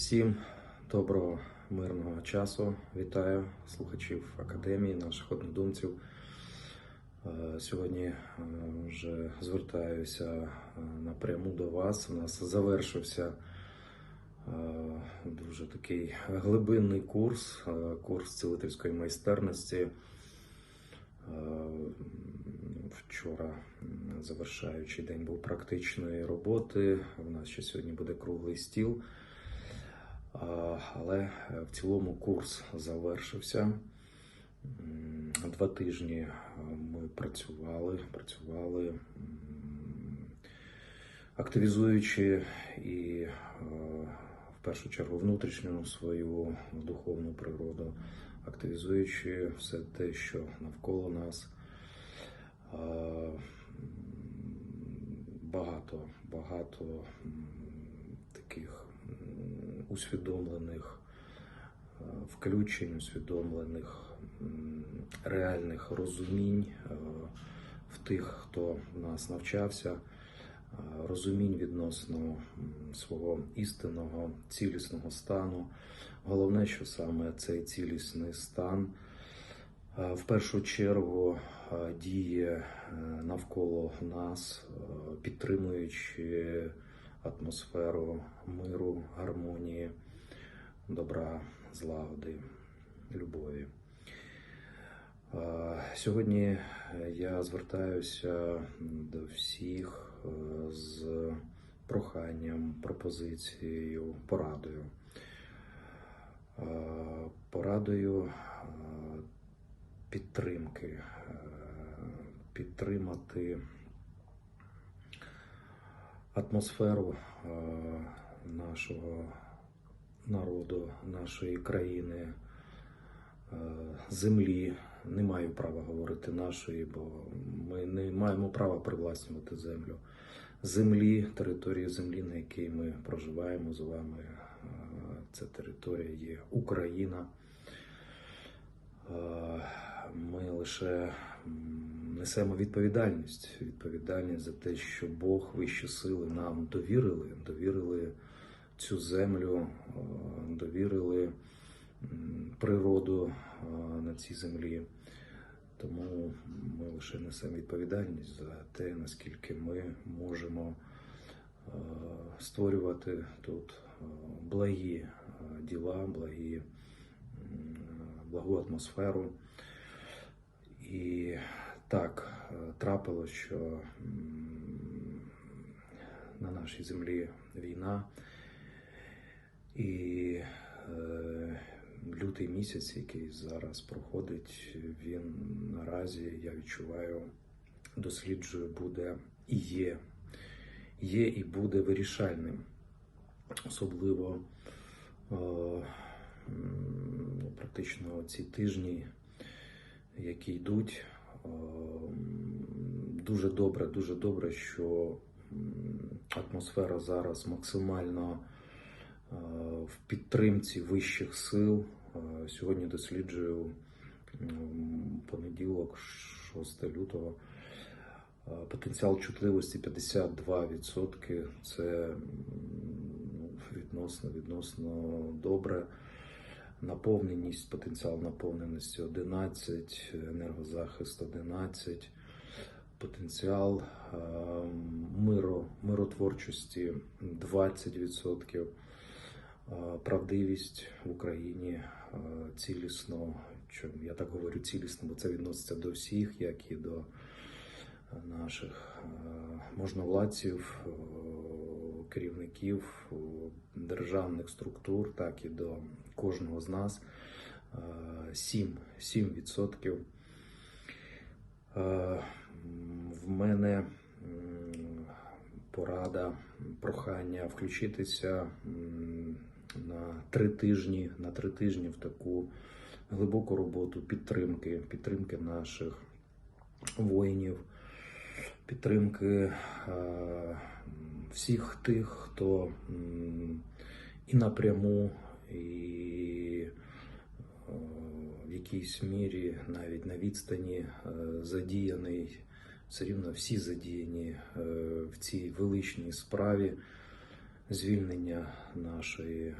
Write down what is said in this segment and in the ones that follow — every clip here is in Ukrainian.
Всім доброго мирного часу. Вітаю слухачів академії, наших однодумців. Е, Сьогодні е, вже звертаюся е, напряму до вас. У нас завершився дуже такий глибинний курс, курс цілительської майстерності. Вчора м, завершаючий день був практичної роботи. У нас ще сьогодні буде круглий стіл. Але е, в цілому курс завершився. Два тижні е, ми працювали, працювали, активізуючи і е, в першу чергу внутрішню свою духовну природу, активізуючи все те, що навколо нас. Багато, багато усвідомлених е, включень, усвідомлених реальних розумінь е, в тих, хто нас навчався, е, розумінь відносно свого істинного цілісного стану. Головне, що саме цей цілісний стан в першу чергу діє навколо нас, підтримуючи атмосферу миру, гармонії, добра, злагоди, любові. Сьогодні я звертаюся до всіх е, з проханням, пропозицією, порадою. Порадою е, підтримки, е, підтримати атмосферу е, нашого народу, нашої країни, е, землі. Не маю права говорити нашої, бо ми не маємо права привласнювати землю. Землі, території землі, на якій ми проживаємо з вами. е, Ця територія є Україна. Ми лише несемо відповідальність, відповідальність за те, що Бог вищі сили нам довірили, довірили цю землю, е, довірили природу е, на цій землі. Тому ми лише несемо відповідальність за те, наскільки ми можемо е, створювати тут благі діла, благі, благу атмосферу. Так е, трапилось, що на нашій землі війна, і е, лютий місяць, який зараз проходить, він наразі, я відчуваю, досліджую, буде і є, є і буде вирішальним. Особливо е, ну, практично ці тижні, які йдуть, дуже добре, дуже добре, що атмосфера зараз максимально е, в підтримці вищих сил. Е, Сьогодні досліджую понеділок, 6 лютого. Е, Потенціал чутливості 52%. Це ну, відносно, відносно добре. Наповненість, потенціал наповненості 11, енергозахист 11, потенціал е, миро, миротворчості 20%, е, правдивість в Україні е, цілісно. Я так говорю цілісно, бо це відноситься до всіх, як і до наших е, можновладців, керівників е, державних структур, так і до кожного з нас. Е, 7, 7%. Е, В мене порада, прохання включитися на три тижні, на три тижні в таку глибоку роботу підтримки, підтримки наших воїнів, підтримки е, всіх тих, хто і напряму, і е, в якійсь мірі навіть на відстані е, задіяний, все рівно всі задіяні в цій величній справі звільнення нашої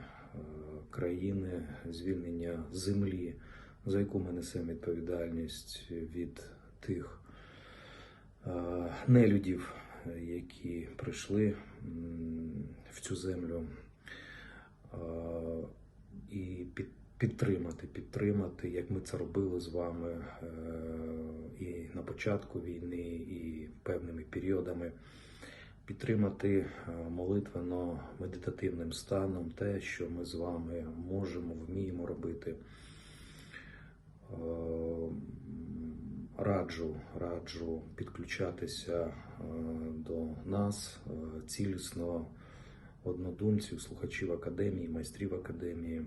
країни, звільнення землі, за яку ми несемо відповідальність від тих нелюдів, е, які прийшли в цю землю, е, і підтримати, підтримати, як ми це робили з вами е, і на початку війни, і певними періодами. Підтримати е, молитвенно-медитативним станом те, що ми з вами можемо, вміємо робити. Раджу, раджу підключатися е, до нас е, цілісно однодумців, слухачів академії, майстрів академії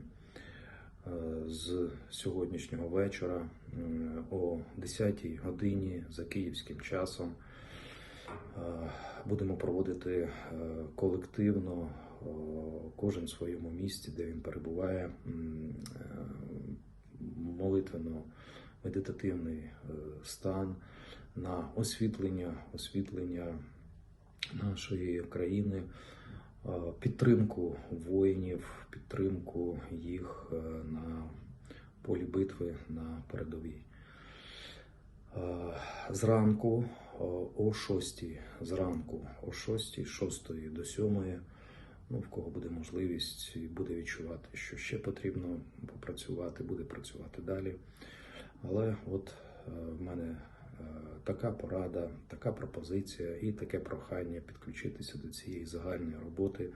е, з сьогоднішнього вечора о 10-й годині за київським часом. Будемо проводити колективно, кожен в своєму місці, де він перебуває, м, молитвенно-медитативний е, стан на освітлення, освітлення нашої країни, е, підтримку воїнів, підтримку їх е, на полі битви на передовій. Зранку о 6 зранку, о 6, 6 до 7, ну, в кого буде можливість і буде відчувати, що ще потрібно попрацювати, буде працювати далі. Але от е, в мене е, така порада, така пропозиція і таке прохання підключитися до цієї загальної роботи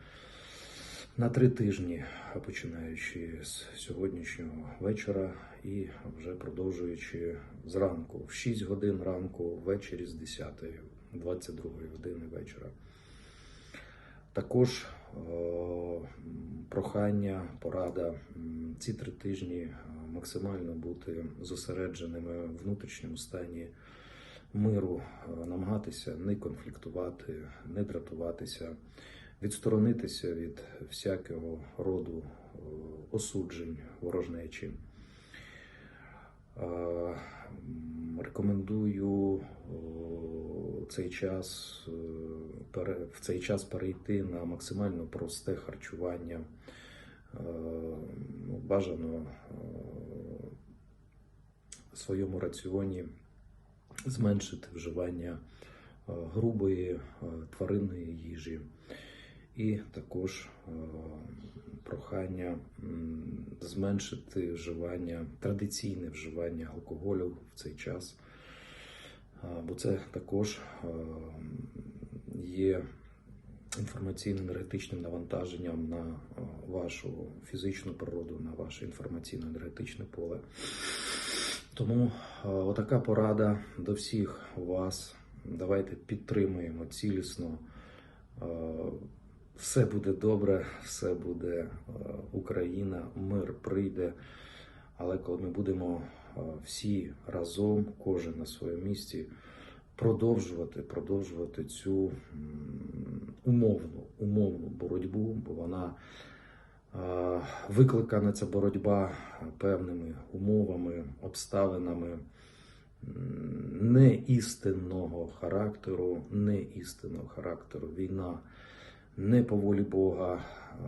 на три тижні, починаючи з сьогоднішнього вечора і вже продовжуючи зранку, в 6 годин ранку, ввечері з 10, 22 години вечора. Також е, прохання, порада ці три тижні е, максимально бути зосередженими в внутрішньому стані миру, е, намагатися не конфліктувати, не дратуватися, відсторонитися від всякого роду осуджень, ворожнечі. Рекомендую цей час е, в цей час перейти на максимально просте харчування. Е, ну, Бажано е, в своєму раціоні зменшити вживання грубої тваринної їжі. І також прохання зменшити вживання, традиційне вживання алкоголю в цей час, бо це також е, є інформаційно-енергетичним навантаженням на е, вашу фізичну природу, на ваше інформаційно-енергетичне поле. Тому е, отака порада до всіх вас. Давайте підтримуємо цілісно. Все буде добре, все буде Україна, мир прийде. Але коли ми будемо всі разом, кожен на своєму місці, продовжувати, продовжувати цю умовну, умовну боротьбу, бо вона е, викликана ця боротьба певними умовами, обставинами м, не істинного характеру, не істинного характеру. Війна не по волі Бога. Е,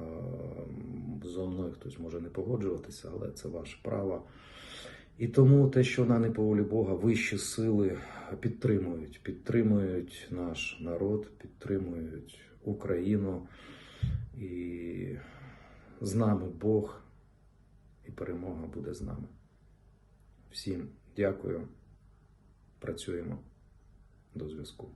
Зо мною хтось може не погоджуватися, але це ваше право. І тому те, що вона не по волі Бога, вищі сили підтримують, підтримують наш народ, підтримують Україну. І з нами Бог, і перемога буде з нами. Всім дякую. Працюємо. До зв'язку.